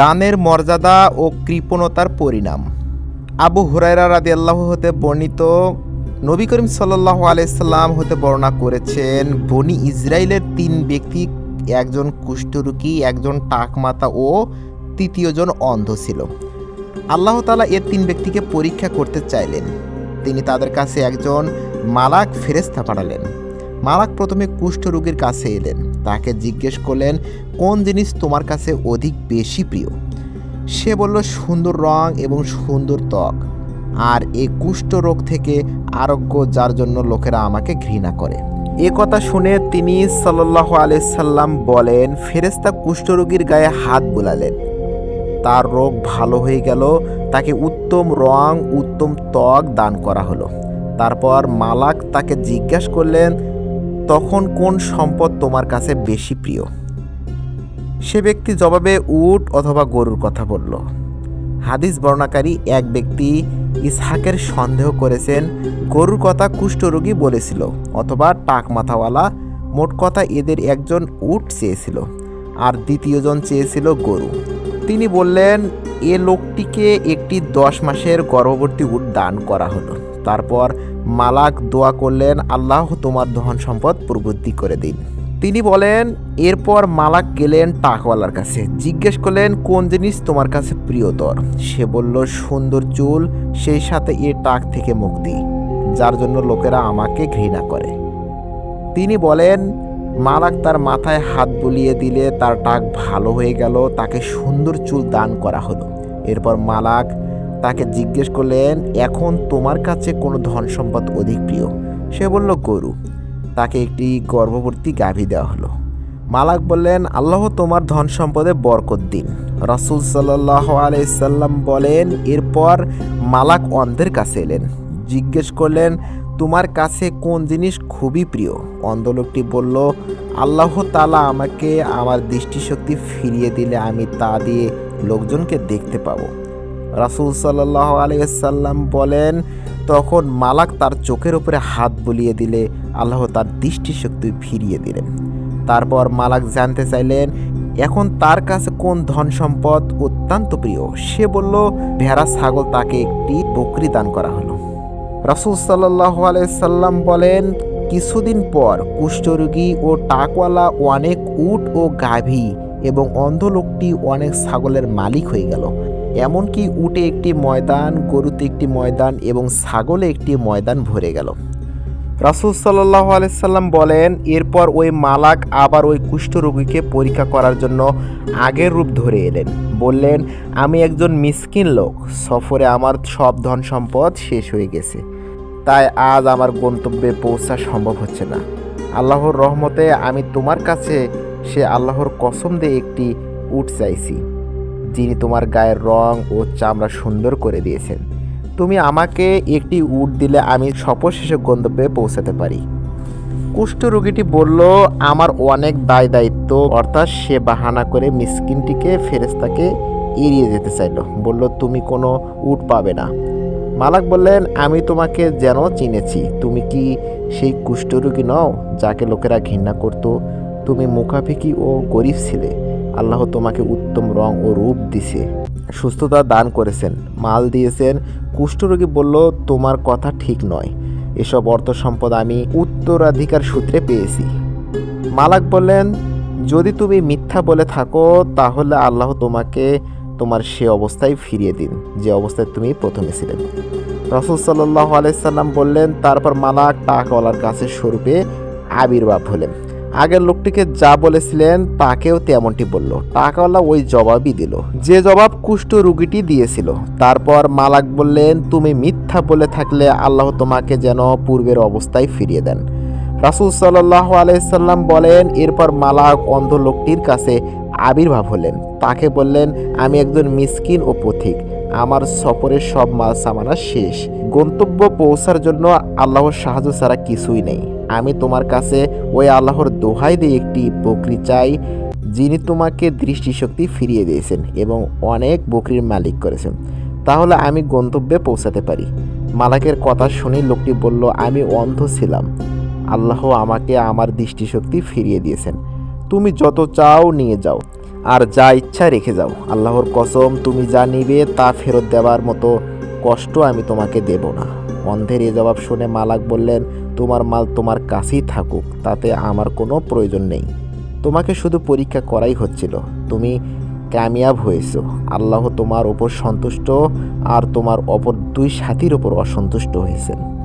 দানের মর্যাদা ও কৃপণতার পরিণাম। আবু হুরায়রা রাদি আল্লাহ হতে বর্ণিত নবী করিম সাল্লাহ আলাইসাল্লাম হতে বর্ণনা করেছেন, বনি ইসরায়েলের তিন ব্যক্তি, একজন কুষ্ঠরুকী একজন টাকমাতা ও তৃতীয়জন অন্ধ ছিল। আল্লাহ তালা এর তিন ব্যক্তিকে পরীক্ষা করতে চাইলেন। তিনি তাদের কাছে একজন মালাক ফেরেস্তা পাঠালেন। মালাক প্রথমে কুষ্ঠরোগীর কাছে এলেন। তাকে জিজ্ঞেস করলেন, কোন জিনিস তোমার কাছে অধিক বেশি প্রিয়? সে বলল, সুন্দর রং এবং সুন্দর ত্বক। আর এই কুষ্ঠ রোগ থেকে আরোগ্য যার জন্য লোকেরা আমাকে ঘৃণা করে। এ কথা শুনে তিনি সাল্লাহ আলাইসাল্লাম বলেন ফেরেস্তা কুষ্ঠরোগীর গায়ে হাত বুলালেন। তার রোগ ভালো হয়ে গেল, তাকে উত্তম রং, উত্তম ত্বক দান করা হলো। তারপর মালাক তাকে জিজ্ঞাসা করলেন তখন কোন সম্পদ তোমার কাছে বেশি প্রিয়? সে ব্যক্তি জবাবে উট অথবা গরুর কথা বলল। হাদিস বর্ণাকারী এক ব্যক্তি ইসহাকের সন্দেহ করেছেন, গরুর কথা কুষ্ঠরোগী বলেছিল অথবা টাক মাথাওয়ালা, মোট কথা এদের একজন উট চেয়েছিল, আর দ্বিতীয়জন চেয়েছিল গরু। তিনি বললেন, এ লোকটিকে একটি দশ মাসের গর্ভবতী উট দান করা হলো। তারপর মালাক দোয়া করলেন, আল্লাহ তোমার ধন সম্পদ প্রবৃদ্ধি করে দিন। তিনি বলেন, এরপর মালাক গেলেন টাকওয়ালার কাছে। জিজ্ঞেস করলেন, কোন জিনিস তোমার কাছে প্রিয়তর? সে বলল, সুন্দর চুল, সেই সাথে এ টাক থেকে মুক্তি, যার জন্য লোকেরা আমাকে ঘৃণা করে। তিনি বলেন, মালাক তার মাথায় হাত বুলিয়ে দিলে তার টাক ভালো হয়ে গেল, তাকে সুন্দর চুল দান করা হলো। এরপর মালাক তাকে জিজ্ঞেস করলেন, এখন তোমার কাছে কোনো ধন সম্পদ অধিক প্রিয়? সে বলল, গরু। তাকে একটি গর্ভবতী গাভী দেওয়া হলো। মালাক বললেন, আল্লাহ তোমার ধন সম্পদে বরকত দিন। রাসুল সাল্লাহ আলাইসাল্লাম বলেন, এরপর মালাক অন্ধের কাছে এলেন। জিজ্ঞেস করলেন, তোমার কাছে কোন জিনিস খুবই প্রিয়? অন্ধলোকটি বলল, আল্লাহ তালা আমাকে আমার দৃষ্টিশক্তি ফিরিয়ে দিলে আমি তা দিয়ে লোকজনকে দেখতে পাবো। রাসুল সাল্লাহ আলাইসাল্লাম বলেন, তখন মালাক তার চোখের উপরে হাত বুলিয়ে দিলে, আল্লাহ তার দৃষ্টিশক্তি ফিরিয়ে দিলেন। তারপর মালাক জানতে চাইলেন, এখন তার কাছে কোন ধন সম্পদ অত্যন্ত প্রিয়? সে বলল, ভেড়া, ছাগল, তাকে একটি বকরি দান করা হলো। রাসুল সাল্লাহ আলাইসাল্লাম বলেন, কিছুদিন পর কুষ্ঠরোগী ও টাকওয়ালা অনেক উট ও গাভী এবং অন্ধ লোকটি অনেক ছাগলের মালিক হয়ে গেল। এমনকি উটে একটি ময়দান, গরুতে একটি ময়দান এবং ছাগলে একটি ময়দান ভরে গেল। রাসুল সাল্লাহ আলাইসাল্লাম বলেন, এরপর ওই মালাক আবার ওই কুষ্ঠরোগীকে পরীক্ষা করার জন্য আগের রূপ ধরে এলেন। বললেন, আমি একজন মিসকিন লোক, সফরে আমার সব ধন সম্পদ শেষ হয়ে গেছে। তাই আজ আমার গন্তব্যে পৌঁছা সম্ভব হচ্ছে না। আল্লাহর রহমতে আমি তোমার কাছে সে আল্লাহর কসম দিয়ে একটি উট চাইছি। যিনি তোমার গায়ের রং ও চামড়া সুন্দর করে দিয়েছেন। তুমি আমাকে একটি উট দিলে আমি সফর শেষে গন্তব্যে পৌঁছাতে পারি। কুষ্ঠ রোগীটি বলল, আমার অনেক দায় দায়িত্ব। অর্থাৎ সে বাহানা করে মিসকিনটিকে ফেরেস্তাকে এড়িয়ে যেতে চাইল। বলল, তুমি কোনো উট পাবে না। মালাক বললেন, আমি তোমাকে যেন চিনেছি। তুমি কি সেই কুষ্ঠরোগী নও যাকে লোকেরা ঘৃণা করত? তুমি মুখাফিকি ও গরিব ছিলে। আল্লাহ তোমাকে উত্তম রং ও রূপ দিছে। সুস্থতা দান করেছেন, মাল দিয়েছেন। কুষ্ঠরোগী বলল, তোমার কথা ঠিক নয়। এসব অর্থ সম্পদ আমি উত্তরাধিকার সূত্রে পেয়েছি। মালাক বললেন, যদি তুমি মিথ্যা বলে থাকো, তাহলে আল্লাহ তোমাকে তোমার সে অবস্থায় ফিরিয়ে দিন, যে অবস্থায় তুমি প্রথমে ছিলেন রসুল সাল্লাহ আলাইসাল্লাম বললেন, তারপর মালাক টাকাওয়ালার কাছে স্বরূপে আবির্ভাব হলেন। আগের লোকটিকে যা বলেছিলেন তাকেও তেমনটি বলল। টাকাওয়ালা ওই জবাবই দিল। যে জবাব কুষ্ঠ রুগীটি দিয়েছিল। তারপর মালাক বললেন, তুমি মিথ্যা বলে থাকলে আল্লাহ তোমাকে যেন পূর্বের অবস্থায় ফিরিয়ে দেন। রাসুল সাল্লাহ আলাইসাল্লাম বলেন, এরপর মালাক অন্ধ লোকটির কাছে আবির্ভাব হলেন। তাকে বললেন, আমি একজন মিসকিন ও পথিক। আমার সফরের সব মাল সামানা শেষ। গন্তব্য পৌঁছার জন্য আল্লাহর সাহায্য ছাড়া কিছুই নেই। আমি তোমার কাছে ওই আল্লাহর দোহাই দিয়ে একটি বকরি চাই, যিনি তোমাকে দৃষ্টিশক্তি ফিরিয়ে দিয়েছেন এবং অনেক বকরির মালিক করেছেন। তাহলে আমি গন্তব্যে পৌঁছাতে পারি। মালাকের কথা শুনে লোকটি বলল, আমি অন্ধ ছিলাম। আল্লাহ আমাকে আমার দৃষ্টিশক্তি ফিরিয়ে দিয়েছেন। তুমি যত চাও নিয়ে যাও, আর যা ইচ্ছা রেখে যাও। আল্লাহর কসম, তুমি যা নিবে তা ফেরত দেওয়ার মতো কষ্ট আমি তোমাকে দেব না। অন্ধের এ জবাব শুনে মালাক বললেন, তোমার মাল তোমার কাছেই থাকুক, তাতে আমার কোনো প্রয়োজন নেই। তোমাকে শুধু পরীক্ষা করাই হচ্ছিল। তুমি কামিয়াব হয়েছ। আল্লাহ তোমার ওপর সন্তুষ্ট, আর তোমার অপর দুই সাথীর ওপর অসন্তুষ্ট হয়েছেন।